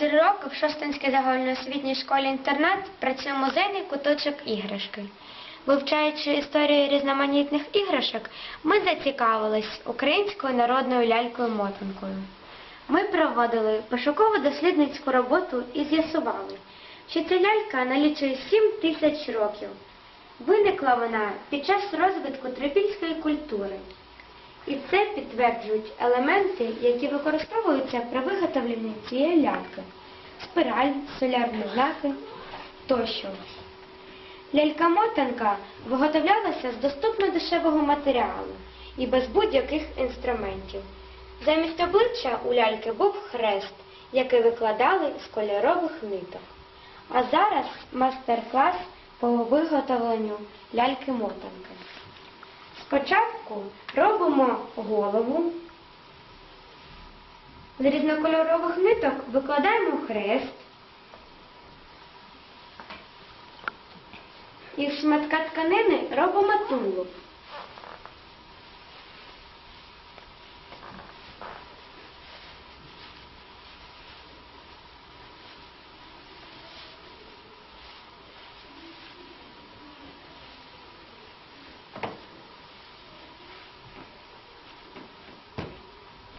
Три роки в Шостинській загальноосвітній школі-інтернат працює музейний куточок іграшки. Вивчаючи історію різноманітних іграшок, ми зацікавились українською народною лялькою-мотанкою. Ми проводили пошукову дослідницьку роботу і з'ясували, що ця лялька налічує 7 тисяч років. Виникла вона під час розвитку трипільської культури. І це підтверджують елементи, які використовуються при виготовленні цієї ляльки. Спираль, солярні знаки тощо. Лялька-мотанка виготовлялася з доступно дешевого матеріалу і без будь-яких інструментів. Замість обличчя у ляльки був хрест, який викладали з кольорових ниток. А зараз майстер-клас по виготовленню ляльки-мотанки. Спочатку робимо голову. З різнокольорових ниток викладаємо хрест. І шматка тканини робимо тулуб.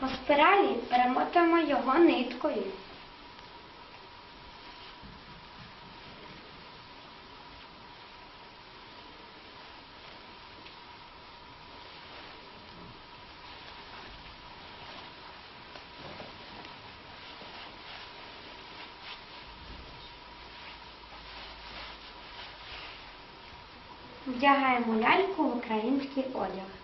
По спиралі перемотаємо його ниткою. Вдягаємо ляльку в український одяг.